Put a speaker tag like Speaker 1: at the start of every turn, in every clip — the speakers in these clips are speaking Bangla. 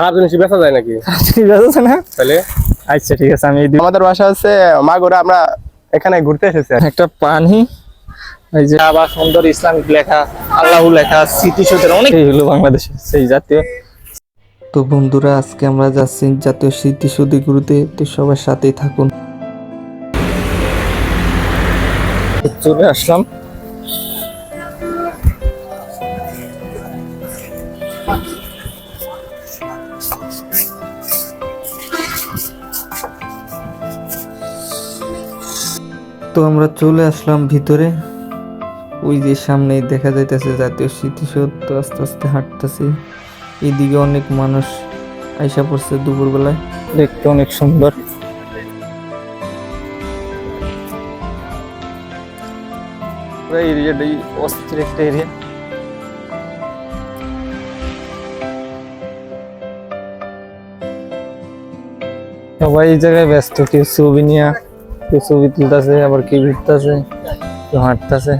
Speaker 1: খারাপ জিনিস বেচা যায় নাকি?
Speaker 2: ঠিক আছে না?
Speaker 1: তাহলে?
Speaker 2: আচ্ছা ঠিক আছে আমি
Speaker 3: আমাদের বাসা হচ্ছে মাগুরা আমরা এখানে ঘুরতে এসেছি
Speaker 2: একটা পানি এই যে আবার সুন্দর ইসলামিক লেখা আল্লাহ লেখা স্মৃতিসৌধের অনেক এই হলো বাংলাদেশে সেই জাতীয়।
Speaker 4: তো বন্ধুরা আজকে আমরা যাচ্ছি জাতীয় স্মৃতিসৌধে ঘুরতে। তো সবার সাথেই থাকুন।
Speaker 2: চলে আসলাম।
Speaker 4: তো আমরা চলে আসলাম ভিতরে। ওই যে সামনেই দেখা যাইতেছে জাতীয় স্মৃতিসৌধ, আস্তে আস্তে হাঁটতেছি। এইদিকে অনেক মানুষ আইসা পড়ছে দুপুরবেলায়।
Speaker 2: দেখতে অনেক সুন্দর। এরিয়াটাই অস্থির একটা এরিয়া সবাই এই জায়গায় ব্যস্ত, কেউ ছবি নিয়ে ছবি তুলতেছে, আবার হাঁটতেছে।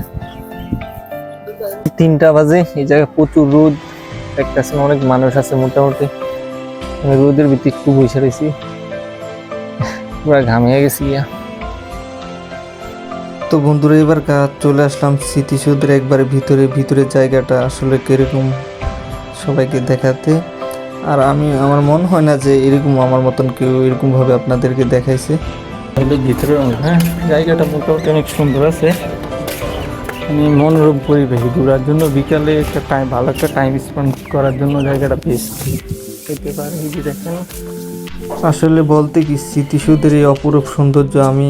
Speaker 2: তিনটা বাজে, এই জায়গায় প্রচুর রোদ, দেখতেছেন অনেক মানুষ আছে মোটামুটি। আমি রোদের ভিতরে একটু বসে রয়েছি। পুরা ঘামিয়ে গেছি গিয়া।
Speaker 4: তো বন্ধুরা, এবার কা- চলে আসলাম স্মৃতিসৌধের একবারে ভিতরে, ভিতরের জায়গাটা আসলে কীরকম সবাইকে দেখাতে। আর আমি, আমার মন হয় না যে এরকম আমার মতন কেউ এরকম ভাবে আপনাদেরকে দেখাইছে।
Speaker 2: হলো ভিতরে হ্যাঁ জায়গাটা মোটামুটি অনেক সুন্দর আছে। আমি মনোরম পরিবেশ ঘোরার জন্য বিকালে একটা টাইম ভালো একটা টাইম স্পেন্ড করার জন্য জায়গাটা বেস্ট পেতে পারে এই যে দেখেন।
Speaker 4: আসলে বলতে কি স্মৃতিসৌধের এই অপরূপ সৌন্দর্য আমি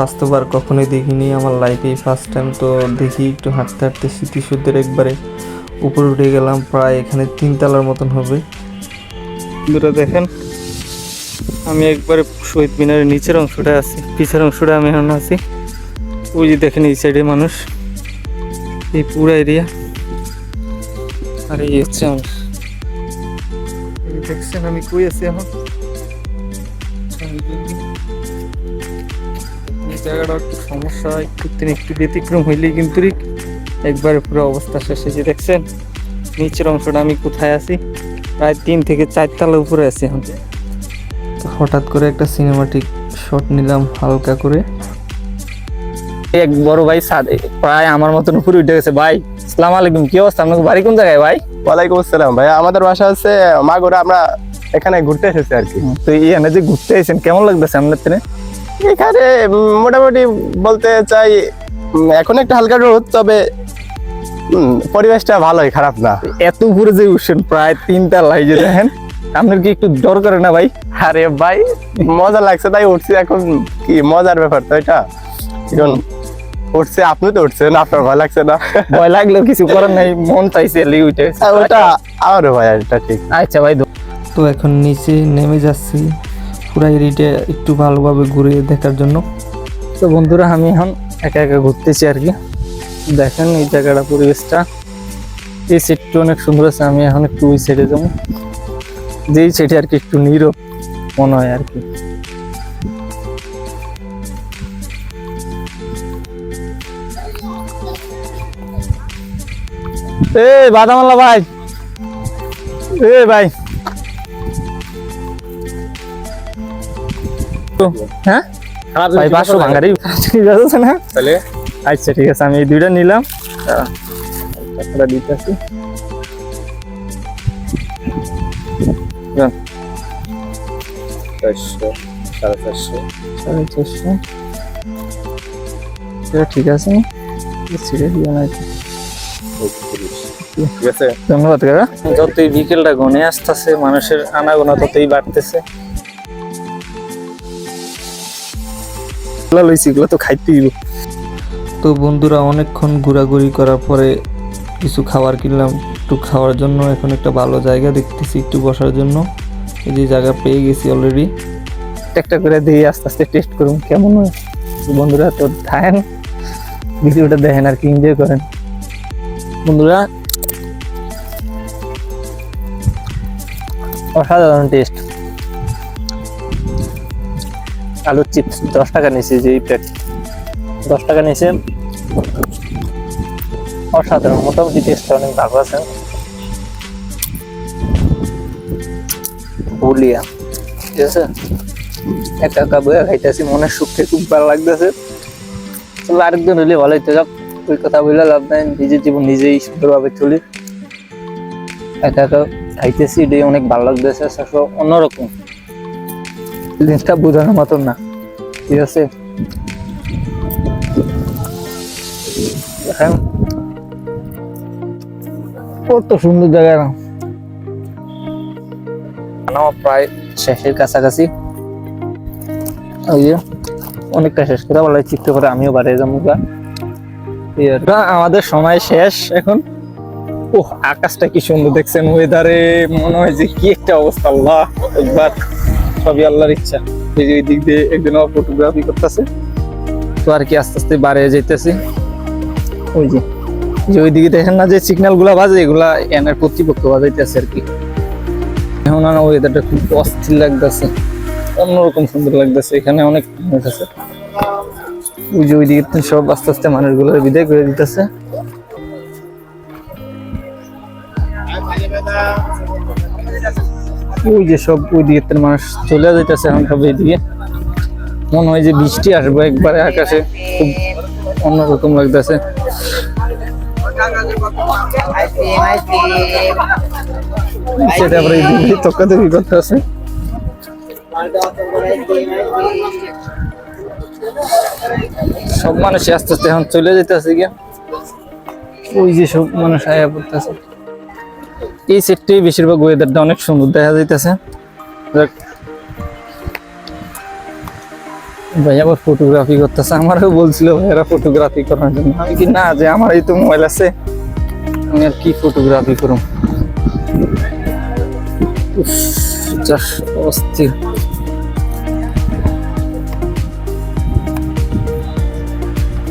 Speaker 4: বাস্তব আর কখনোই দেখিনি। আমার লাইফে ফার্স্ট টাইম তো দেখি একটু হাঁটতে হাঁটতে স্মৃতিসৌধের একবারে উপরে উঠে গেলাম প্রায় এখানে তিনতলার মতন হবে।
Speaker 2: বন্ধুরা দেখেন আমি একবারে শহীদ মিনারের নিচের অংশটা আছি, পিছের অংশটা আমি এখন আছি। ওই যে দেখেন এই সাইডে মানুষ, এই পুরো এরিয়া আর এই হচ্ছে আমি দেখছেন আমি কই আছি এখন? জায়গাটা একটু সমস্যা, একটু একটু ব্যতিক্রম হইলেই কিন্তু একবারে পুরো অবস্থা দেখছেন? নিচের অংশটা আমি কোথায় আছি? প্রায় তিন থেকে চার তলা উপরে আছি এখন।
Speaker 4: হঠাৎ করে একটা সিনেমাটিক শট নিলাম হালকা করে।
Speaker 2: এক বড় ভাই সাদে প্রায় আমার মতন উপরে উঠে গেছে ভাই আসসালামু আলাইকুম কি অবস্থা? আপনার বাড়ি কোন জায়গায় ভাই?
Speaker 3: ওয়ালাইকুম আসসালাম ভাই আমাদের বাসা হচ্ছে মাগুরা আমরা এখানে ঘুরতে এসেছি আর কি।
Speaker 2: তো এই এনে যে ঘুরতে এসেছেন কেমন লাগতেছে আপনার ট্রেনে
Speaker 3: এখানে মোটামুটি বলতে চাই এখন একটু হালকা রোদ তবে পরিবেশটা ভালোই খারাপ না।
Speaker 2: এত উপরে যে উঠছেন প্রায় তিনটা লাই যে দেখেন। আপনার কি একটু ডর করে না ভাই?
Speaker 3: আরে ভাই মজা লাগছে তাই উঠছি এখন। কি মজার ব্যাপার তো এটা? এখন উঠছে আপনি তো উঠছেন আপনার ভয় লাগছে না?
Speaker 2: ভয় লাগলেও কিছু করার নাই মন চাইছে লি উঠে।
Speaker 3: আর ওটা আমারও ভাই এটা ঠিক।
Speaker 2: আচ্ছা ভাই
Speaker 4: তো এখন নিচে নেমে যাচ্ছি পুরো এরিটা একটু ভালোভাবে ঘুরে দেখার জন্য।
Speaker 2: তো বন্ধুরা আমি এখন একা একা ঘুরতেছি আর কি। দেখেন এই জায়গাটা পরিবেশটা। এই সেটটা অনেক সুন্দর আছে আমি এখন একটু ওই সাইডে যাব। যেই সাইডে আর কি একটু নীরব মনে হয় আর কি। এ বাদামাল্লা ভাই। এ ভাই। হ্যাঁ? ভাই পাঁচশো ভাঙারি। ঠিক আছে না?
Speaker 1: তাহলে?
Speaker 2: আচ্ছা ঠিক আছে আমি এই দুইটা নিলাম। দাঁড়া, টাকাটা দিতেছি
Speaker 1: চারশো সাড়ে চারশো।
Speaker 2: সাড়ে চারশো। এটা ঠিক আছে। ছিঁড়ে দিও না।
Speaker 1: ঠিক আছে।
Speaker 2: ধন্যবাদ কাকা। যতই বিকেলটা ঘনে আসতেছে মানুষের আনাগোনা ততই বাড়তেছে। লইছি এগুলো তো খাইতে দিব
Speaker 4: তো বন্ধুরা অনেকক্ষণ ঘোরাঘুরি করার পরে কিছু খাবার কিনলাম। একটু খাওয়ার জন্য এখন একটা ভালো জায়গা দেখতেছি, একটু বসার জন্য। এই যে জায়গা পেয়ে গেছি অলরেডি
Speaker 2: একটা করে দিয়ে আস্তে আস্তে টেস্ট করুন, কেমন হয়? বন্ধুরা তো থাকেন, ভিডিওটা দেখেন আর কি এনজয় করেন। বন্ধুরা, অসাধারণ টেস্ট আলুর চিপস দশ টাকা নিয়েছি যে এই প্যাক দশ টাকা নিয়েছে। অসাধারণ, মোটামুটি টেস্ট অনেক ভালো আছে। বলিয়া, ঠিক আছে? একা একা বইয়া খাইতেছি মনের সুখে খুব ভালো লাগতেছে। তবে আরেকদিন হলে ভালো হইতে, যাক, ওই কথা বললে লাভ নাই, নিজের জীবন নিজেই সুন্দরভাবে চলি। একা একা খাইতেছি, এটাই অনেক ভালো লাগতেছে অন্যরকম। জিনিসটা বোঝানোর মতন না, ঠিক আছে? দেখেন কত সুন্দর জায়গা না। আমার প্রায় শেষের কাছাকাছি। ওই যে, অনেকটা শেষ করে বলা চিত্র করে আমিও বাড়ি যাব। আমাদের সময় শেষ এখন। ও আকাশটা কি সুন্দর দেখছেন ওয়েদারে মনে হয় যে কি একটা অবস্থা, আল্লাহ একবার। সবই আল্লাহর ইচ্ছা। এই যে দিক দিয়ে একদিন ফটোগ্রাফি করতেছে। তো আর কি আস্তে আস্তে বাড়ে যাইতেছি। ওই যে যে ওই দিকে দেখেন না যে সিগন্যালগুলা বাজে, এগুলা এনার কর্তৃপক্ষ বাজাইতেছে আর কি। এখন না ওয়েদারটা খুব অস্থির লাগতেছে, অন্যরকম সুন্দর লাগতেছে, এখানে অনেক মানুষ আছে। ওই যে ওই দিকে সব আস্তে আস্তে মানুষগুলো বিদায় করে দিতেছে। ওই যে সব ওই দিকে মানুষ চলে যাইতেছে এখন সব এইদিকে মনে হয় যে বৃষ্টি আসবে একবারে আকাশে, খুব অন্যরকম লাগতেছে। সেটা আবার এই দিকে তকাতকি করতে আছে। সব মানুষ আস্তে আস্তে এখন চলে যেতেছে গিয়া। ওই যে সব মানুষ আয়া পড়তেছে। এই সেটটাই বেশিরভাগ ওয়েদারটা অনেক সুন্দর দেখা যাইতেছে। ভাই আবার ফটোগ্রাফি করতেছে। আমারও বলছিল ভাইয়ারা ফটোগ্রাফি করার জন্য। আমি কি না যে আমার এই তো মোবাইল আছে আমি আর কি ফটোগ্রাফি করুম? জাস্ট অস্থির।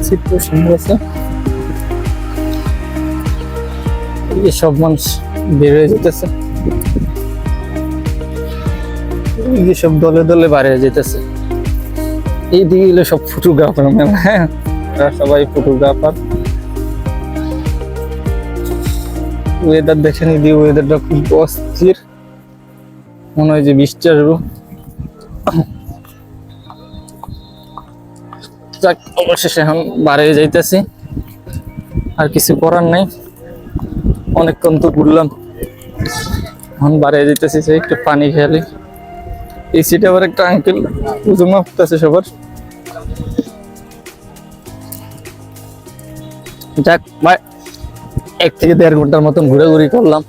Speaker 2: চিত্র যে সব মানুষ যেতেছে। সব দলে দলে বাইরে যেতেছে। এইদিকে গেলে সব ফটোগ্রাফার মেলা হ্যাঁ। সবাই ফটোগ্রাফার ওয়েদার দেখেন এই ওয়েদারটা খুব অস্থির। মনে হয় যে বৃষ্টি আসব যাক, অবশেষে এখন বাড়ি যাইতেছি। আর কিছু করার নাই। অনেকক্ষণ তো ঘুরলাম। এখন বাড়ি যাইতেছি সে একটু পানি খেয়ালি এই সিটে আবার একটা আঙ্কেল পুজো মাপতেছে সবার। যাক, ভাই, এক থেকে দেড় ঘণ্টার মতন ঘোরাঘুরি করলাম।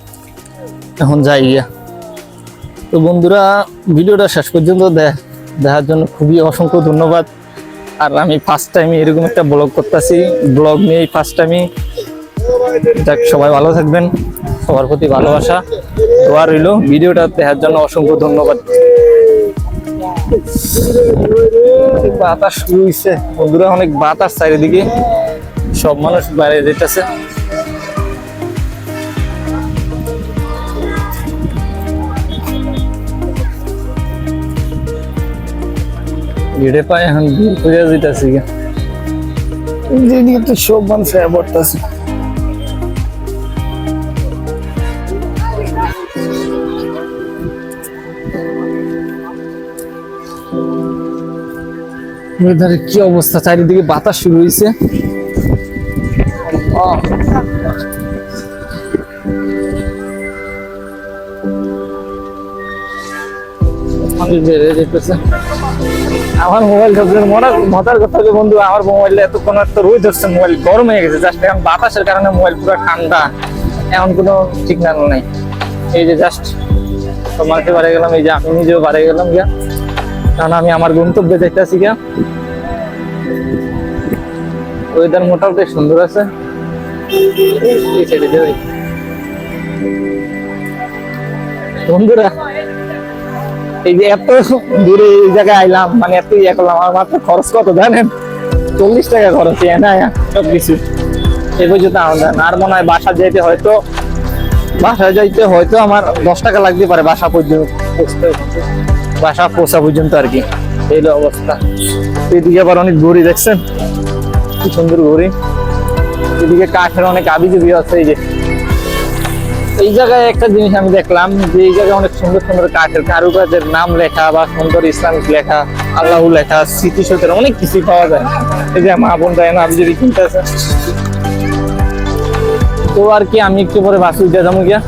Speaker 2: এখন যাই গিয়া। তো বন্ধুরা, ভিডিওটা শেষ পর্যন্ত দেখার জন্য খুবই অসংখ্য ধন্যবাদ। আর আমি ফার্স্ট টাইম এরকম একটা ব্লগ করতেছি। ব্লগ নিয়ে ফার্স্ট টাইমই যাক, সবাই ভালো থাকবেন। সবার প্রতি ভালোবাসা, দোয়া রইল। ভিডিওটা দেখার জন্য অসংখ্য ধন্যবাদ। বাতাস শুরু হয়েছে বন্ধুরা, অনেক বাতাস চারিদিকে। সব মানুষ বাইরে যেতেছে ভিড়ে পায় এখন দূর করে যেতেছি গা যেদিকে তো সব মানুষ আয়া পড়তেছে ওয়েদারে কি অবস্থা চারিদিকে বাতাস শুরু হয়েছে মানুষ বেড়ে যেতেছে আমার মোবাইল ধরছে মজার মজার কথা যে বন্ধু, আমার মোবাইলে এতক্ষণ একটা রোদ ধরছে মোবাইল গরম হয়ে গেছে। জাস্ট এখন বাতাসের কারণে মোবাইল পুরো ঠান্ডা। এমন কোনো ঠিকানা নেই। এই যে জাস্ট তোমাকে বাড়ে গেলাম, এই যে আমি নিজেও বাড়ে গেলাম গিয়া। কারণ আমি আমার গন্তব্যে যাইতেছি গিয়া। ওয়েদার মোটামুটি সুন্দর আছে। বন্ধুরা এই যে এত দূরে এই জায়গায় আইলাম মানে এত ইয়ে করলাম, আমার মাত্র খরচ কত জানেন? চল্লিশ টাকা খরচ ইয়ে না সব কিছু এই পর্যন্ত আমাদের আর মনে হয় বাসা যেতে হয়তো, বাসা যাইতে হয়তো আমার দশ টাকা লাগতে পারে বাসা পর্যন্ত বাসা পৌঁছা পর্যন্ত আর কি, এই অবস্থা। এদিকে আবার অনেক ঘড়ি দেখছেন? কি সুন্দর ঘড়ি। এদিকে কাঠের অনেক আবিজুবি আছে, এই যে। এই জায়গায় একটা জিনিস আমি দেখলাম যে এই জায়গায় অনেক সুন্দর সুন্দর কাঠের কারুকাজের নাম লেখা বা সুন্দর ইসলামিক লেখা, আল্লাহ লেখা স্মৃতি স্মৃতিসৌধের অনেক কিছুই পাওয়া যায়। এই যে মা বোন দেয় না আপনি যদি কিনতে আসেন। তো আর কি, আমি একটু পরে বাসু দিয়ে যাব গিয়া।